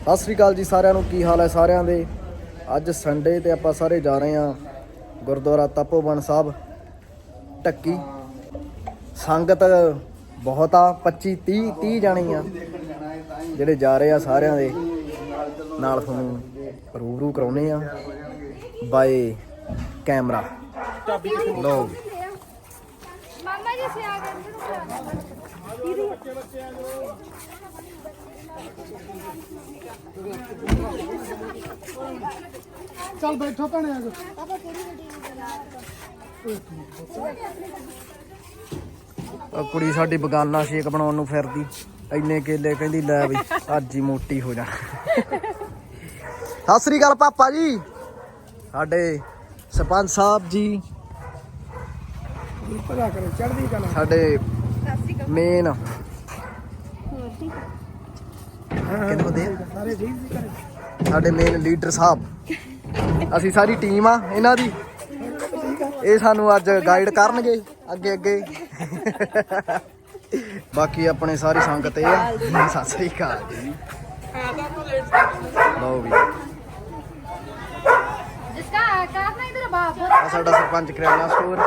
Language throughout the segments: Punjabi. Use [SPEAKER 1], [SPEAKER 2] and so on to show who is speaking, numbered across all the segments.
[SPEAKER 1] ਸਤਿ ਸ੍ਰੀ ਅਕਾਲ ਜੀ ਸਾਰਿਆਂ ਨੂੰ, ਕੀ ਹਾਲ ਹੈ ਸਾਰਿਆਂ ਦੇ? ਅੱਜ ਸੰਡੇ ਤੇ ਆਪਾਂ ਸਾਰੇ ਜਾ ਰਹੇ ਹਾਂ ਗੁਰਦੁਆਰਾ ਤਪੋਵਨ ਸਾਹਿਬ ਟੱਕੀ ਸੰਗਤ ਬਹੁਤ ਆ 25 30 30 ਜਾਣੇ ਆ, ਜਿਹੜੇ ਜਾ ਰਹੇ ਆ ਸਾਰਿਆਂ ਦੇ। ਨਾਲ ਤੁਹਾਨੂੰ ਰੂਬਰੂ ਕਰਾਉਨੇ ਆ ਬਾਏ ਕੈਮਰਾ ਲੋ
[SPEAKER 2] ਮਾਮਾ ਜੀ ਸੇ ਆ ਗਏ
[SPEAKER 3] ਚੱਲ ਬੈਠੋ ਭੈਣੇ ਆ
[SPEAKER 2] ਪਾਪਾ ਕਿਹੜੀ ਗੱਡੀ
[SPEAKER 1] ਕੁੜੀ ਸਾਡੀ ਬਗਾਨਾ ਸ਼ੇਕ ਬਣਾਉਣ ਨੂੰ ਫਿਰਦੀ ਇੰਨੇ ਕੇਲੇ ਕਹਿੰਦੀ ਲੈ ਬਈ ਅੱਜ ਹੀ ਮੋਟੀ ਹੋ ਜਾ। ਸਤਿ ਸ੍ਰੀ ਅਕਾਲ ਪਾਪਾ ਜੀ। ਸਾਡੇ ਸਰਪੰਚ ਸਾਹਿਬ ਜੀ।
[SPEAKER 3] ਭਲਾ ਕਰੇ ਚੜ੍ਹਦੀ ਕਲਾ।
[SPEAKER 1] ਸਾਡੇ ਮੇਨ ਸਾਡੇ ਮੇਨ ਲੀਡਰ ਸਾਹਿਬ। ਅਸੀਂ ਸਾਰੀ ਟੀਮ ਆ ਇਹਨਾਂ ਦੀ। ਇਹ ਸਾਨੂੰ ਅੱਜ ਗਾਈਡ ਕਰਨਗੇ ਅੱਗੇ ਅੱਗੇ। ਬਾਕੀ ਆਪਣੇ ਸਾਰੀ ਸੰਗਤ ਇਹ ਆ। ਸਤਿ ਸ੍ਰੀ ਅਕਾਲ ਜੀ। ਲਓ ਸਾਡਾ ਸਰਪੰਚ ਕਰਿਆਣਾ ਸਟੋਰ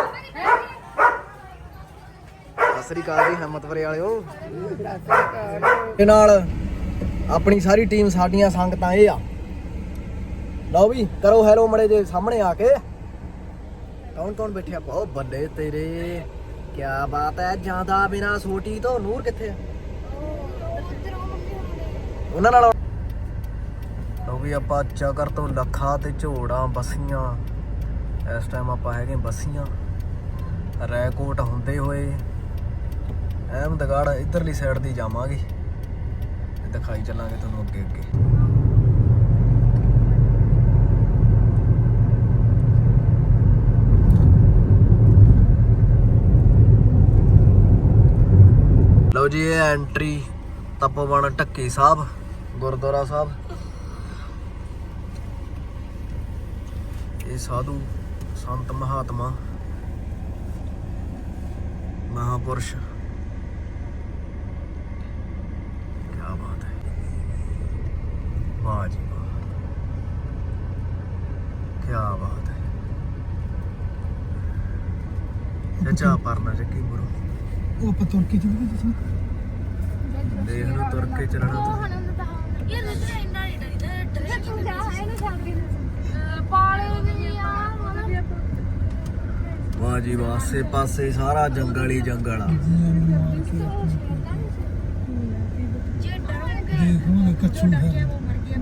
[SPEAKER 1] ਸਤਿ ਸ੍ਰੀ ਅਕਾਲ ਜੀ ਹਿੰਮਤਵਰੇ ਵਾਲਿਓ। ਇਹ ਨਾਲ ਆਪਣੀ ਸਾਰੀ ਟੀਮ ਸਾਡੀਆਂ ਸੰਗਤਾਂ ਇਹ ਆ। ਲਓ ਵੀ, ਕਰੋ ਹੈਲੋ ਮੜੇ ਦੇ ਸਾਹਮਣੇ ਆ ਕੇ। ਕੌਣ ਕੌਣ ਬੈਠਿਆ ਬਹੁਤ ਬੱਲੇ ਤੇਰੇ ਕੀ ਬਾਤ ਹੈ ਜਾਂਦਾ ਬਿਨਾ ਸੋਟੀ ਤੋਂ ਨੂਰ ਕਿੱਥੇ ਆ? ਉਹਨਾਂ ਨਾਲ। ਲਓ ਵੀ ਆਪਾਂ ਚਕਰ ਤੋਂ ਲੱਖਾ ਤੇ ਝੋੜਾਂ ਬਸੀਆਂ। ਇਸ ਟਾਈਮ ਆਪਾਂ ਹੈਗੇ ਬਸੀਆਂ। ਰੈਕੋਟ ਹੁੰਦੇ ਹੋਏ। ਅਹਿਮਦਗੜ੍ਹ ਇਧਰਲੀ ਸਾਈਡ ਦੀ ਜਾਵਾਂਗੇ। ਦਿਖਾਈ ਚੱਲਾਂਗੇ ਤੁਹਾਨੂੰ ਅੱਗੇ ਅੱਗੇ। ਲਓ ਜੀ, ਇਹ ਐਂਟਰੀ ਤਪੋਵਨ ਢੱਕੀ ਸਾਹਿਬ, ਗੁਰਦੁਆਰਾ ਸਾਹਿਬ। ਇਹ ਸਾਧੂ, ਸੰਤ ਮਹਾਤਮਾ, ਮਹਾਪੁਰਸ਼ ਕੀ ਬਾਤ ਹੈ ਵਾਹ ਜੀ ਵਾਹ। ਕੀ ਬਾਤ ਹੈ। ਚਾਚਾ ਪਰਨਾ ਚੱਕੀ ਬਰੋ
[SPEAKER 3] ਉਹ ਆਪਾਂ ਤੁਰ ਕੇ ਚੱਲੀਏ ਤੁਸੀਂ
[SPEAKER 1] ਦੇਖ ਲਓ ਤੁਰ ਕੇ ਚੱਲਣਾ ਤੁਸੀਂ।
[SPEAKER 2] ਇਹ ਰੁਦਰ ਇੰਨਾ ਨਹੀਂ ਡਰੀਦਾ ਡਰੇ ਜਾ ਇਹਨੂੰ ਛੱਡ ਦੇ ਪਾਲੇ ਨਹੀਂ
[SPEAKER 1] ਵਾਹ ਜੀ ਵਾਸੇ ਪਾਸੇ ਸਾਰਾ ਜੰਗਲ ਹੀ ਜੰਗਲ ਆ।
[SPEAKER 2] ਜੇ ਡਰ
[SPEAKER 3] ਦੇਖੋ ਨਾ ਕੱਛੂ ਹੈ।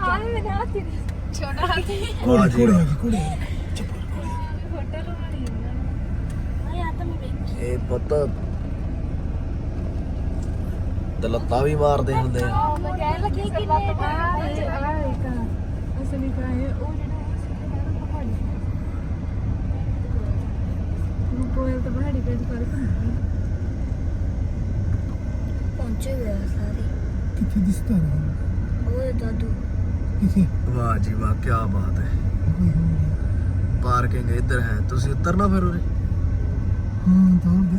[SPEAKER 1] ਆਹ ਮੇਰਾ ਹੱਥੀ
[SPEAKER 2] ਛੋਟਾ ਹੱਥੀ ਕੋੜੇ
[SPEAKER 1] ਕੋੜੇ
[SPEAKER 3] ਕੋੜੇ
[SPEAKER 1] ਫੋਟੋ
[SPEAKER 3] ਲਵਾਣੀ ਆ
[SPEAKER 2] ਯਾ ਤਾਂ ਮੈਂ ਵੇਖੀ
[SPEAKER 1] ਇਹ ਪੁੱਤ ਦਲੱਤਾ ਵੀ ਮਾਰਦੇ ਹੁੰਦੇ ਆ।
[SPEAKER 2] ਉਹ ਮੈਂ ਕਹਿ ਲੱਗੀ ਕਿ ਮੈਂ
[SPEAKER 4] ਆਹ ਇੱਕ ਅਸਲੀ ਕਾਏ ਉਹ ਜਿਹੜਾ ਹੈ ਸਿੱਧੇ ਨਾਲ ਪਹਾੜੀ ਨੂੰ ਕੋਇਲ ਤਾਂ ਪਹਾੜੀ ਤੇ ਪਰ
[SPEAKER 2] ਪਹੁੰਚੇ ਹੋਏ ਆ ਸਾਰੇ।
[SPEAKER 3] ਕਿੱਥੇ ਦਿਸਦਾ ਰਿਹਾ
[SPEAKER 2] ਉਹ
[SPEAKER 3] ਦਾਦੂ।
[SPEAKER 1] ਵਾਹ ਜੀ ਵਾਹ ਕੀ ਬਾਤ ਹੈ। ਪਾਰਕਿੰਗ ਇੱਧਰ ਹੈ। ਤੁਸੀਂ ਉਤਰਨਾ ਫਿਰ ਉਰੇ?
[SPEAKER 3] ਹਾਂ ਦੌੜ ਦੇ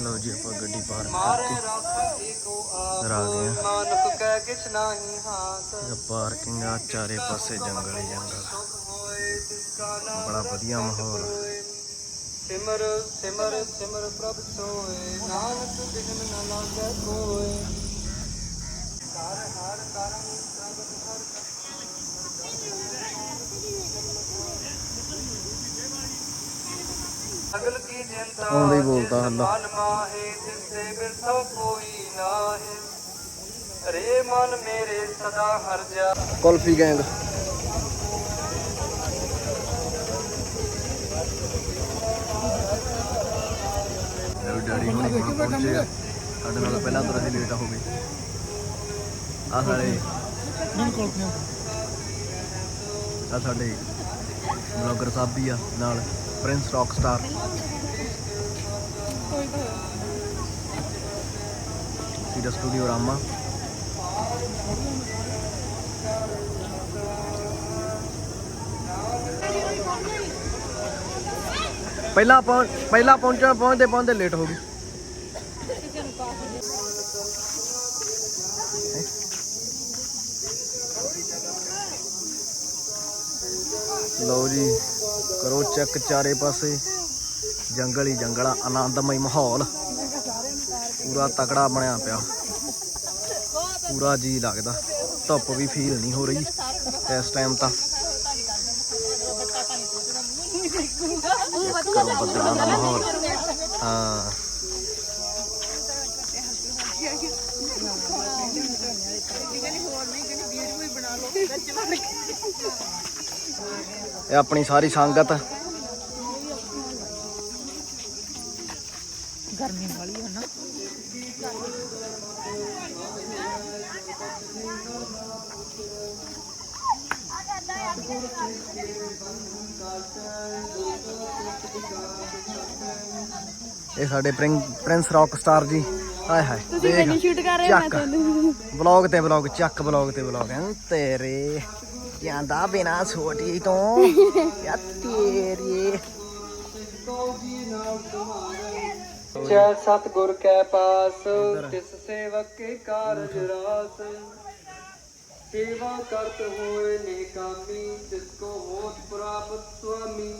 [SPEAKER 1] ਲਓ ਜੀ, ਆਪਾਂ ਗੱਡੀ ਪਾਰਕ ਕਰਕੇ ਇੱਧਰ ਆ ਗਏ ਆ ਪਾਰਕਿੰਗ ਆ, ਚਾਰੇ ਪਾਸੇ ਜੰਗਲ ਹੀ ਜੰਗਲ। ਬੜਾ ਵਧੀਆ ਮਾਹੌਲ।
[SPEAKER 5] ਸਿਮਰ ਸਿਮਰ ਸਿਮਰ ਪ੍ਰਭ ਸੋਏ, ਨਾਨਕ ਬਿਨ ਨ ਲਾਗੈ ਕੋਏ ਹਰ ਹਰ ਕਰਮ ਪ੍ਰਭ ਹਰ ਅਗਲ ਕੀ
[SPEAKER 1] ਹੀ ਬੋਲਦਾ ਹੱਲਾ।
[SPEAKER 5] ਮਨ ਮਾਹੇ ਜਿਸੇ ਬਿਰਥ ਕੋਈ ਨਾਹੀ। ਰੇ ਮਨ ਮੇਰੇ ਸਦਾ ਹਰ ਜਾ।
[SPEAKER 1] ਕੁਲਫੀ ਗੈਂਗ। ਡੈਡੀ ਹੁਣੀ ਹੁਣ ਪਹੁੰਚੇ ਸਾਡੇ ਨਾਲ ਪਹਿਲਾਂ ਤਾਂ ਅਸੀਂ ਲੇਟ ਹੋ ਗਏ। ਆ ਸਾਡੇ
[SPEAKER 3] ਬਿਲਕੁਲ
[SPEAKER 1] ਆ ਸਾਡੇ ਬਲੌਗਰ ਸਾਹਿਬ ਵੀ ਆ ਨਾਲ ਪ੍ਰਿੰਸ ਰੌਕ ਸਟਾਰ। ਸੀਡਾ ਸਟੂਡੀਓ ਰਾਮਾ। ਪਹਿਲਾਂ ਪਹੁੰਚ ਪਹਿਲਾਂ ਪਹੁੰਚਣਾ ਪਹੁੰਚਦੇ ਪਹੁੰਚਦੇ ਲੇਟ ਹੋ ਗਈ। ਲਓ ਜੀ ਕਰੋ ਚੈੱਕ ਚਾਰੇ ਪਾਸੇ। ਜੰਗਲ ਹੀ ਜੰਗਲ ਆਨੰਦਮਈ ਮਾਹੌਲ। ਪੂਰਾ ਤਕੜਾ ਬਣਿਆ ਪਿਆ। ਪੂਰਾ ਜੀ ਲੱਗਦਾ। ਧੁੱਪ ਵੀ ਫੀਲ ਨਹੀਂ ਹੋ ਰਹੀ ਇਸ ਟਾਈਮ ਤਾਂ। ਕਰੋ ਬੱਦਲਾਂ ਦਾ ਮਾਹੌਲ। ਹਾਂ। ਇਹ ਆਪਣੀ ਸਾਰੀ ਸੰਗਤ।
[SPEAKER 4] ਗਰਮੀ ਵਾਲੀ ਹੈ ਨਾ।
[SPEAKER 1] ਇਹ ਸਾਡੇ ਪ੍ਰਿੰ- ਪ੍ਰਿੰਸ ਰੌਕ ਸਟਾਰ ਜੀ। ਹਾਏ ਹਾਏ ਤੁਸੀਂ ਮੈਨੂੰ ਸ਼ੂਟ ਕਰ ਰਹੇ ਹੋ ਮੈਂ ਤੁਹਾਨੂੰ ਵਲੌਗ ਤੇ ਵਲੌਗ ਚੱਕ ਵਲੌਗ ਤੇ ਵਲੌਗ ਤੇਰੇ ਜਾਂਦਾ ਬਿਨਾ ਛੋਟੀ ਤੋਂ। ਯਾ ਤੇਰੀ।
[SPEAKER 5] ਜੈ ਸਤਿਗੁਰ ਕੈ ਪਾਸ ਤਿਸ ਸੇਵਕ ਕੇ ਕਾਰਜ ਰਾਸ। ਸੇਵਾ ਕਰਤ ਹੋਏ ਨੇਕਾਮੀ ਤਿਸ ਕੋ ਹੋਤ ਪ੍ਰਾਪਤ ਸੁਆਮੀ।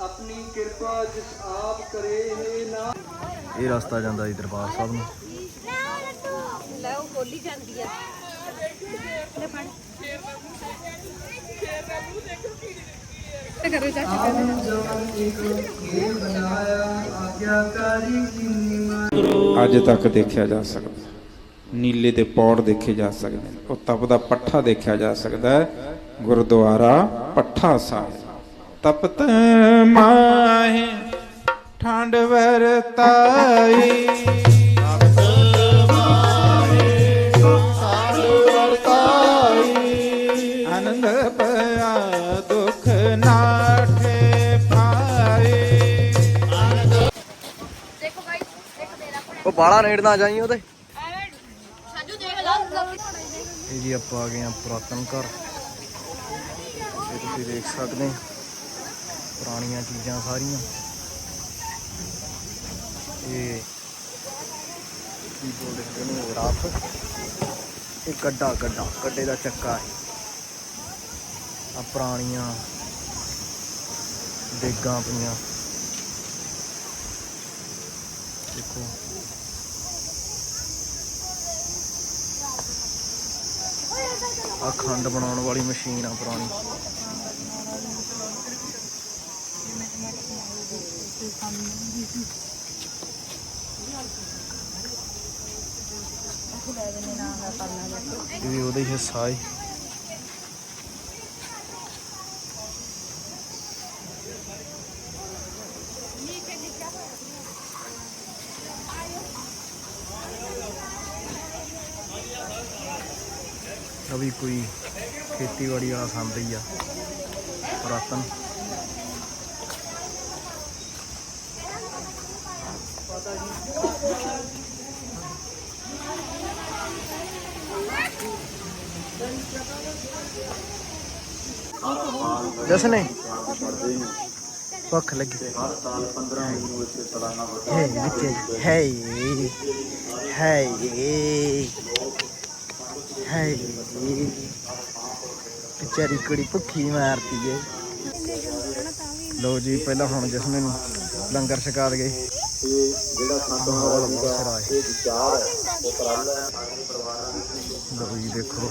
[SPEAKER 5] ਆਪਣੀ ਕਿਰਪਾ ਜਿਸ ਆਪ ਕਰੇ ਹੈ
[SPEAKER 1] ਇਹ ਰਸਤਾ ਜਾਂਦਾ ਜੀ ਦਰਬਾਰ ਸਾਹਿਬ ਨੂੰ।
[SPEAKER 2] ਲੈ ਉਹ ਖੋਲੀ ਜਾਂਦੀ ਆ।
[SPEAKER 4] ਕਰੋ ਚਾਚੀ
[SPEAKER 6] ਅੱਜ ਤੱਕ ਦੇਖਿਆ ਜਾ ਸਕਦਾ ਨੀਲੇ ਦੇ ਪੌੜ ਦੇਖੇ ਜਾ ਸਕਦੇ ਨੇ। ਉਹ ਤਪਦਾ ਪੱਠਾ ਦੇਖਿਆ ਜਾ ਸਕਦਾ ਹੈ। ਗੁਰਦੁਆਰਾ ਪੱਠਾ ਸਾਹਿਬ। ਤਪਤ ਮਾਹੇ ਠੰਡ ਵਰਤਾਈ। ਆਨੰਦ ਪਿਆ ਦੁਖ ਨਾਠੇ ਪਾਏ
[SPEAKER 2] ਦੇਖੋ ਗਾਇਸ ਇੱਕ ਮੇਰਾ ਕੋਲ
[SPEAKER 1] ਉਹ ਬਾਲਾ ਨੇੜ ਨਾ ਜਾਈ ਉਹਦੇ।
[SPEAKER 2] ਸਾਜੂ ਦੇਖ ਲਾ
[SPEAKER 1] ਇਹ ਜੀ ਆਪਾਂ ਆ ਗਏ ਆ ਪੁਰਾਤਨ ਘਰ। ਇਹ ਤੁਸੀਂ ਦੇਖ ਸਕਦੇ ਹੋ। ਪੁਰਾਣੀਆਂ ਚੀਜ਼ਾਂ ਸਾਰੀਆਂ। ਇਹ ਕੀ ਬੋਲਦੇ ਇਹਨੂੰ ਰਾਤ ਇਹ ਗੱਡਾ ਗੱਡਾ, ਗੱਡੇ ਦਾ ਚੱਕਾ ਹੈ। ਆ ਪੁਰਾਣੀਆਂ ਦੇਗਾਂ ਪਈਆਂ। ਦੇਖੋ। ਆ ਖੰਡ ਬਣਾਉਣ ਵਾਲੀ ਮਸ਼ੀਨ ਆ ਪੁਰਾਣੀ। ਇਹ ਵੀ ਉਹਦਾ ਹੀ ਹਿੱਸਾ ਹੈ। ਵੀ ਕੋਈ ਖੇਤੀਬਾੜੀ ਵਾਲਾ ਸੰਦ ਹੀ ਆ ਪੁਰਾਤਨ। ਜਸਨੇ ਭੁੱਖ ਲੱਗੀ। ਹਰ ਸਾਲ 15 ਨੂੰ ਇੱਥੇ ਸਲਾਨਾ ਹੈ ਹੈ ਹੈ। ਹੈ ਵਿਚਾਰੀ ਕੁੜੀ ਭੁੱਖੀ ਮਾਰਦੀ ਏ। ਲੋ ਜੀ, ਪਹਿਲਾਂ ਹੁਣ ਜਸਮੇ ਨੂੰ ਲੰਗਰ ਛਕਾ ਗਏ ਜਿਹੜਾ ਸੰਤ ਮਹਾਰਾਜ ਇਹ। ਵਿਚਾਰ ਲੋ ਜੀ, ਦੇਖੋ।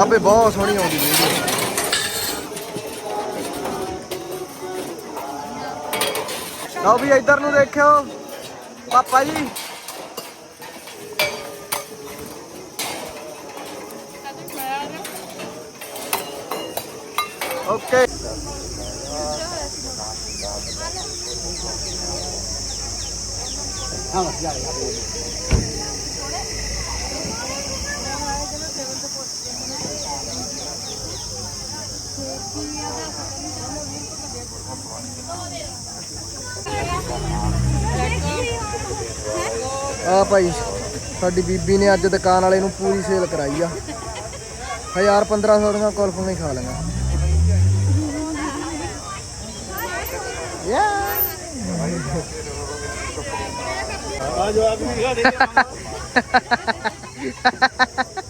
[SPEAKER 1] ਆਪੇ ਬਹੁਤ ਸੋਹਣੀ ਆਉਂਦੀ ਵੀਡੀਓ। ਲਓ ਵੀ ਇੱਧਰ ਨੂੰ ਦੇਖਿਓ ਪਾਪਾ ਜੀ। ਓਕੇ। ਆ ਭਾਈ ਸਾਡੀ ਬੀਬੀ ਨੇ ਅੱਜ ਦੁਕਾਨ ਵਾਲੇ ਨੂੰ ਪੂਰੀ ਸੇਲ ਕਰਾਈ ਆ। 1000 1500 ਦੀਆਂ ਕੁਲਫੀਆਂ ਹੀ ਖਾ ਲਈਆਂ ਯਾ।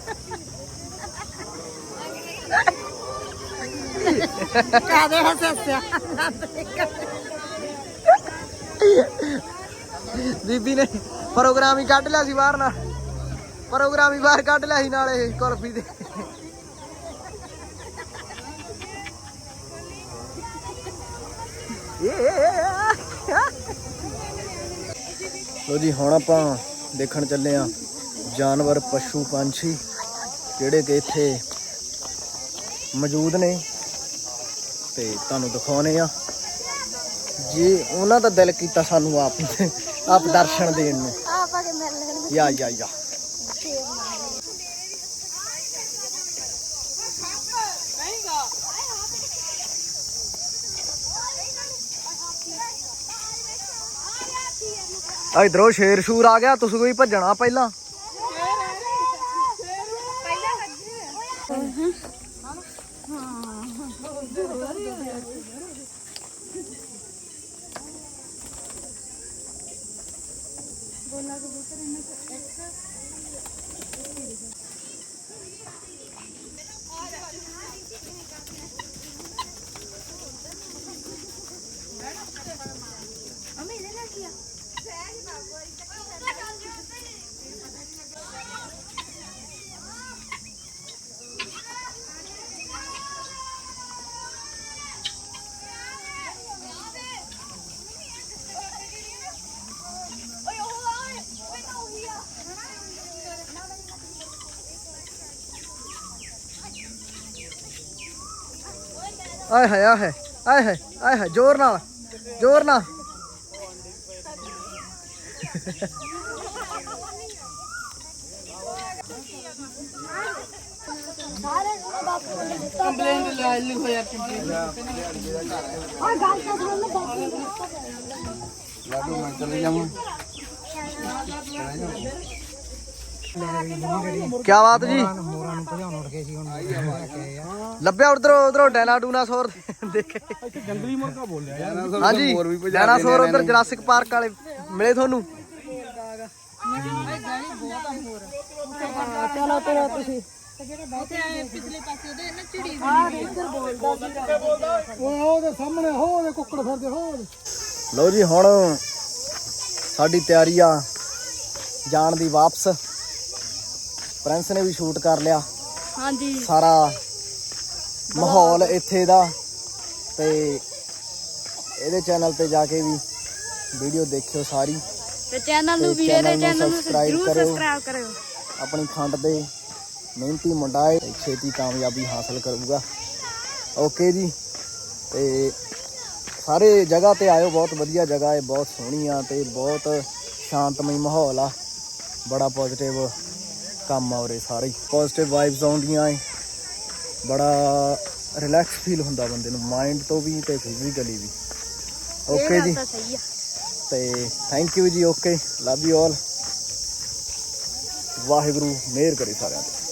[SPEAKER 1] ਬੀਬੀ ਨੇ ਪ੍ਰੋਗਰਾਮ ਹੀ ਕੱਢ ਲਿਆ ਸੀ ਬਾਹਰ ਨਾਲ। ਪ੍ਰੋਗਰਾਮ ਹੀ ਬਾਹਰ ਕੱਢ ਲਿਆ ਸੀ ਨਾਲੇ ਕੁਲਫੀ ਦੇ। ਲੋ ਜੀ, ਹੁਣ ਆਪਾਂ ਦੇਖਣ ਚੱਲੇ ਆ ਜਾਨਵਰ, ਪਸ਼ੂ, ਪੰਛੀ ਜਿਹੜੇ ਕਿ ਇੱਥੇ ਮੌਜੂਦ ਨੇ। ਤੇ ਤੁਹਾਨੂੰ ਦਿਖਾਉਣੇ ਆ। ਜੀ ਉਹਨਾਂ ਦਾ ਦਿਲ ਕੀਤਾ ਸਾਨੂੰ ਆਪ ਆਪ ਦਰਸ਼ਨ ਦੇਣ ਨੂੰ।
[SPEAKER 2] ਆਪਾਂ ਕੇ ਮਿਲ ਲੈਣ।
[SPEAKER 1] ਯਾ ਯਾ ਯਾ। ਆ ਇਧਰੋਂ ਸ਼ੇਰ ਸ਼ੂਰ ਆ ਗਿਆ ਤੁਸੀਂ ਕੋਈ ਭੱਜਣਾ ਪਹਿਲਾਂ? ਆਏ ਹਾਏ ਆਏ ਹਾਏ ਆਏ ਹਾਏ ਆਏ ਹਾਏ ਜ਼ੋਰ ਨਾਲ ਜ਼ੋਰ ਨਾਲ
[SPEAKER 2] ਸਾਰੇ ਨੂੰ ਬਾਪੂ ਨੇ ਦਿੱਤਾ ਕੰਪਲੇਂਟ ਲੈ ਲਿਖੋ ਯਾਰ ਕੰਪਲੇਂਟ ਆ ਗੱਲ ਤਾਂ ਸੁਣ ਲੈ ਬਾਪੂ ਨੇ ਦਿੱਤਾ
[SPEAKER 1] ਕੀ ਬਾਤ ਜੀ
[SPEAKER 3] ਮੋਰਾਂ ਨੂੰ ਭਜਾਉਣ ਉੱਠ ਗਏ ਸੀ ਹੁਣ।
[SPEAKER 1] ਲੱਭਿਆ ਉਧਰੋਂ ਉਧਰੋਂ ਡੈਨਾ ਡੂਨਾਸੌਰ ਦੇਖੇ।
[SPEAKER 3] ਜੰਗਲੀ ਮੁਰਗਾ ਬੋਲਿਆ ਯਾਰ।
[SPEAKER 1] ਹਾਂਜੀ ਡਾਇਨਾਸੌਰ ਉਧਰ ਜਰਾਸਿਕ ਪਾਰਕ ਵਾਲੇ ਮਿਲੇ ਤੁਹਾਨੂੰ?
[SPEAKER 4] ਚਲੋ ਚਲੋ ਤੁਸੀਂ।
[SPEAKER 3] ਉਹ ਉਹਦੇ ਸਾਹਮਣੇ ਹੋ ਉਹਦੇ ਕੁੱਕੜ ਫਿਰਦੇ ਹੋ ਉਹਦੇ।
[SPEAKER 1] ਲਓ ਜੀ ਹੁਣ ਸਾਡੀ ਤਿਆਰੀ ਆ ਜਾਣ ਦੀ ਵਾਪਸ। ਪ੍ਰਿੰਸ ਨੇ ਵੀ ਸ਼ੂਟ ਕਰ ਲਿਆ।
[SPEAKER 2] ਹਾਂਜੀ।
[SPEAKER 1] ਸਾਰਾ ਮਾਹੌਲ ਇੱਥੇ ਦਾ ਤੇ ਇਹਦੇ ਚੈਨਲ ਤੇ ਜਾ ਕੇ ਵੀ ਵੀਡੀਓ ਦੇਖਿਓ ਸਾਰੀ।
[SPEAKER 2] ਤੇ ਚੈਨਲ ਨੂੰ
[SPEAKER 1] ਤੇ
[SPEAKER 2] ਵੀ ਇਹਦੇ
[SPEAKER 1] channel ਨੂੰ
[SPEAKER 2] ਚੈਨਲ ਨੂੰ ਜਰੂਰ। ਸਬਸਕ੍ਰਾਈਬ ਕਰਿਓ।
[SPEAKER 1] ਆਪਣੀ ਖੰਡ ਦੇ ਮਿਹਨਤੀ ਮੁੰਡਾ ਹੈ ਛੇਤੀ ਕਾਮਯਾਬੀ ਹਾਸਲ ਕਰੂਗਾ। ਓਕੇ ਜੀ। ਤੇ ਸਾਰੇ ਜਗ੍ਹਾ ਤੇ ਆਇਓ ਬਹੁਤ ਵਧੀਆ ਜਗ੍ਹਾ ਹੈ ਬਹੁਤ ਸੋਹਣੀ ਆ ਤੇ ਬਹੁਤ ਸ਼ਾਂਤਮਈ ਮਾਹੌਲ ਆ। ਬੜਾ ਪੋਜ਼ਿਟਿਵ ਕੰਮ ਆ ਉਰੇ ਸਾਰੇ ਪੋਜ਼ਿਟਿਵ ਵਾਈਬਸ ਆਉਂਦੀਆਂ ਏ। ਬੜਾ ਰਿਲੈਕਸ ਫੀਲ ਹੁੰਦਾ ਬੰਦੇ ਨੂੰ ਮਾਈਂਡ ਤੋਂ ਵੀ ਤੇ ਫਿਜ਼ੀਕਲੀ ਵੀ ਓਕੇ ਜੀ। ਤੇ ਥੈਂਕ ਯੂ ਜੀ okay love you all Waheguru ਮਿਹਰ ਕਰੇ ਸਾਰਿਆਂ ਤੇ।